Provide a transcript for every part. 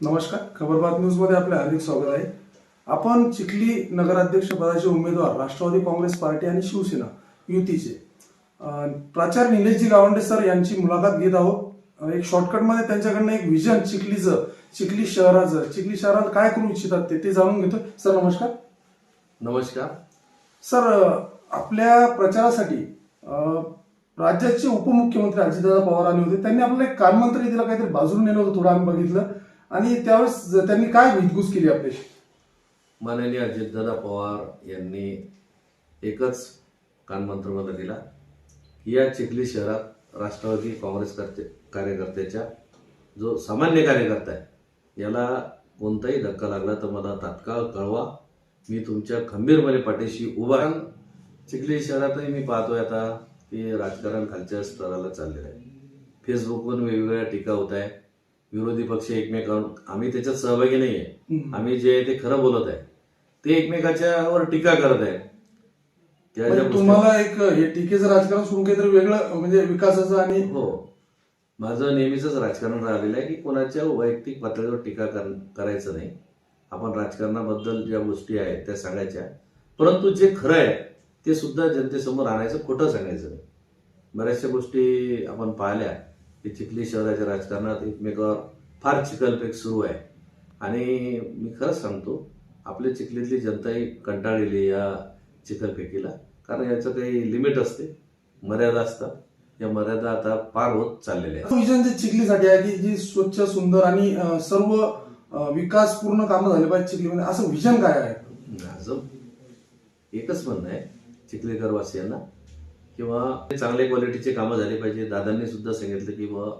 नमस्कार खबरबात न्यूजमध्ये आपले हार्दिक स्वागत आहे. आपण चिखली नगराध्यक्ष पदाचे उमेदवार राष्ट्रवादी काँग्रेस पार्टी आणि शिवसेना युतीचे प्राचार्य निलेशजी गावंडे सर यांची मुलाखत घेत आहोत. एक शॉर्टकटमध्ये त्यांच्याकडनं एक विजन चिखलीचं चिखली शहराचं चिखली शहराला काय करू इच्छितात ते जाणून घेतो सर नमस्कार. नमस्कार. सर आपल्या प्रचारासाठी राज्याचे उपमुख्यमंत्री अजितदादा पवार आले होते. त्यांनी आपल्याला एक कानमंत्री दिला काहीतरी बाजूला नेलं होतं थोडं आम्ही बघितलं. आणि त्यावेळेस त्यांनी काय विधघूस केली आपल्याशी? माननीय अजितदादा पवार यांनी एकच कानमंत्र मला दिला की या चिखली शहरात राष्ट्रवादी काँग्रेस कार्यकर्त्याच्या जो सामान्य कार्यकर्ता आहे याला कोणताही धक्का लागला तर मला तात्काळ कळवा. मी तुमच्या खंबीरपणे पाठीशी उभा चिखली शहरातही मी पाहतोय आता की राजकारण खालच्या स्तराला चाललेलं आहे. फेसबुकवर वेगवेगळ्या टीका होत आहे विरोधी पक्ष एकमेकांवर आम्ही त्याच्यात सहभागी नाही आहे. आम्ही जे आहे ते खरं बोलत आहे. ते एकमेकाच्या वर टीका करत आहे. म्हणजे तुम्हाला एक हे टीकेचं राजकारण सुरू काहीतरी वेगळं म्हणजे विकासाचं आणि हो. माझं नेहमीच राजकारण राहिलेलं आहे की कोणाच्या वैयक्तिक पातळीवर टीका कर- करायचं नाही. आपण राजकारणाबद्दल ज्या गोष्टी आहेत त्या सांगायच्या. परंतु जे खरं आहे ते सुद्धा जनतेसमोर आणायचं खोटं सांगायचं नाही. बऱ्याचशा गोष्टी आपण पाहिल्या. की चिखली शहराच्या राजकारणात एकमेकावर फार चिकलपेक सुरू आहे. आणि मी खरंच सांगतो आपल्या चिखलीतली जनताही कंटाळलेली या चिखलफेकीला कारण याचं काही लिमिट असते. मर्यादा असतात. या मर्यादा आता पार होत चाललेल्या आहेत. विजन जे चिखलीसाठी आहे की जी स्वच्छ सुंदर आणि सर्व विकास पूर्ण कामं झाले पाहिजे चिखलीमध्ये असं विजन काय आहे? माझं एकच म्हणणं आहे चिखलीकर वासियांना किंवा चांगल्या क्वालिटीचे कामं झाले पाहिजे. दादांनी सुद्धा सांगितलं की बुवा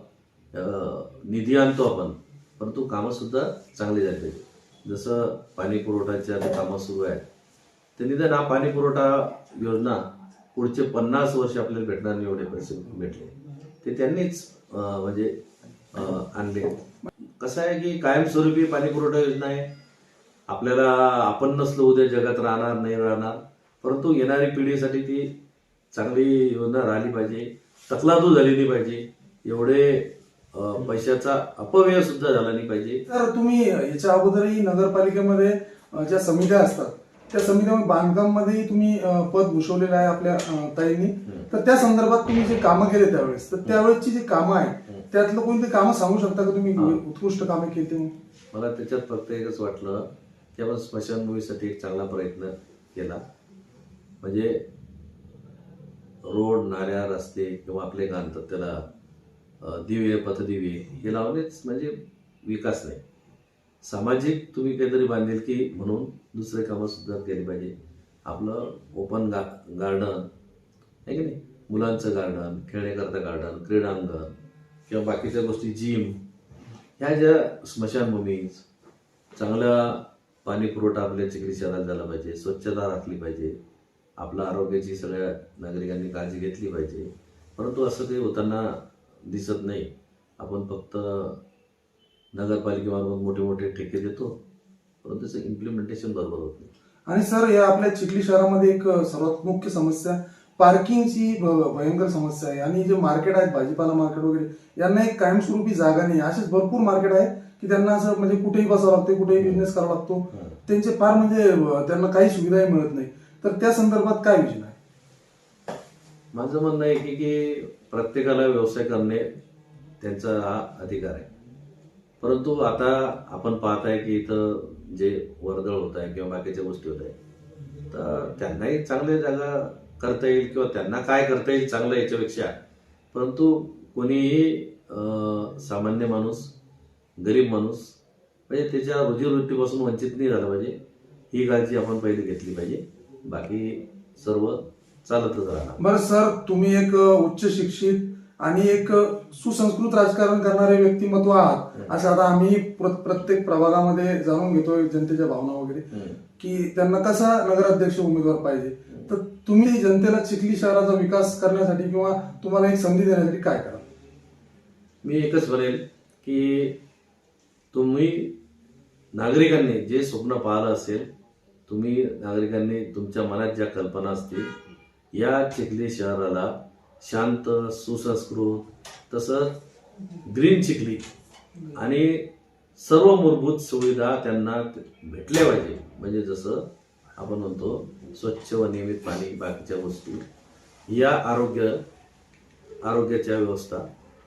निधी आणतो आपण परंतु कामंसुद्धा चांगली झाली पाहिजे. जसं पाणी पुरवठ्याच्या आता कामं सुरू आहेत ते निदान हा पाणी पुरवठा योजना पुढचे पन्नास वर्ष आपल्याला भेटणार एवढे पैसे भेटले. ते त्यांनीच म्हणजे आणले. कसं आहे की कायमस्वरूपी पाणी पुरवठा योजना आहे. आपल्याला आपण नसलो उद्या जगात राहणार नाही राहणार. परंतु येणारी पिढीसाठी ती चांगली योजना राहिली पाहिजे. तकलादू झाली नाही पाहिजे. एवढे पैशाचा अपव्यय सुद्धा झाला नाही पाहिजे. तर तुम्ही याच्या अगोदरही नगरपालिकेमध्ये ज्या समित्या असतात त्या समित्यामध्ये बांधकाममध्ये तुम्ही पद भूषवलेलं आहे आपल्या ताईंनी. तर त्या संदर्भात तुम्ही जे कामं केले त्यावेळेस तर त्यावेळेसची जी कामं आहेत त्यातलं कोणते कामं सांगू शकता का तुम्ही. उत्कृष्ट कामे केली? मला त्याच्यात फक्त एकच वाटलं की आपण स्मशानभूमीसाठी एक चांगला प्रयत्न केला. म्हणजे रोड नाल्या रस्ते किंवा आपले घालतात त्याला दिव्य दिवे पथदिवे हे लावणेच म्हणजे विकास नाही. सामाजिक तुम्ही काहीतरी बांधील की म्हणून दुसरे कामं सुद्धा केली पाहिजे. आपलं ओपन गा गार्डन आहे की नाही? मुलांचं गार्डन खेळण्याकरता गार्डन क्रीडांगण किंवा बाकीच्या गोष्टी जिम ह्या ज्या स्मशानभूमी चांगला पाणी पुरवठा आपल्या चिखली शहरात झाला पाहिजे स्वच्छता राखली पाहिजे आपल्या आरोग्याची सगळ्या नागरिकांनी काळजी घेतली पाहिजे. परंतु असं काही होताना दिसत नाही. आपण फक्त नगरपालिकेमार्फत मोठे मोठे ठेके देतो परंतु त्याचं इम्प्लिमेंटेशन बरोबर होत नाही. आणि सर या आपल्या चिखली शहरामध्ये एक सर्वात मुख्य समस्या पार्किंगची भयंकर समस्या आहे. आणि जे मार्केट आहेत भाजीपाला मार्केट वगैरे यांना एक कायमस्वरूपी जागा नाही. असेच भरपूर मार्केट आहेत की त्यांना असं म्हणजे कुठेही बसावं लागते कुठेही बिझनेस करावा लागतो. त्यांचे फार म्हणजे त्यांना काही सुविधाही मिळत नाही. तर त्या संदर्भात काय विजन आहे? माझं म्हणणं आहे की की प्रत्येकाला व्यवसाय करणे त्यांचा हा अधिकार आहे. परंतु आता आपण पाहत आहे की इथं जे वर्दळ होत आहे किंवा बाकीच्या गोष्टी होत आहे तर त्यांनाही चांगल्या जागा करता येईल किंवा त्यांना काय करता येईल चांगलं याच्यापेक्षा. परंतु कोणीही सामान्य माणूस गरीब माणूस म्हणजे त्याच्या रोजीरोटीपासून वंचित नाही झाला पाहिजे. ही काळजी आपण पहिली घेतली पाहिजे. बाकी सर्व चालतच राहणार. बरं सर तुम्ही एक उच्च शिक्षित आणि एक सुसंस्कृत राजकारण करणारे व्यक्तिमत्व आहात. असं आता आम्ही प्र- प्रत्येक प्रभागामध्ये जाणून घेतोय जनतेच्या भावना वगैरे. की त्यांना कसा नगराध्यक्ष उमेदवार पाहिजे? तर तुम्ही जनतेला चिखली शहराचा विकास करण्यासाठी किंवा तुम्हाला एक संधी देण्यासाठी काय कराल? मी एकच म्हणेल की तुम्ही नागरिकांनी जे स्वप्न पाहिलं असेल तुम्ही नागरिकांनी तुमच्या मनात ज्या कल्पना असतील या चिखली शहराला शांत सुसंस्कृत तसंच ग्रीन चिखली आणि सर्व मूलभूत सुविधा त्यांना भेटल्या पाहिजे. म्हणजे जसं आपण म्हणतो स्वच्छ व नियमित पाणी बाकीच्या वस्तू या आरोग्य आरोग्याच्या व्यवस्था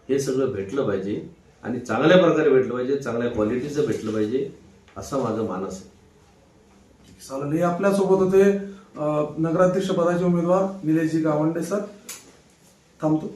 हे सगळं भेटलं पाहिजे आणि चांगल्या प्रकारे भेटलं पाहिजे चांगल्या क्वालिटीचं भेटलं पाहिजे असं माझं मानस आहे. चालेल. हे आपल्यासोबत होते नगराध्यक्ष पदाचे उमेदवार निलेशजी गावंडे सर. थांबतो.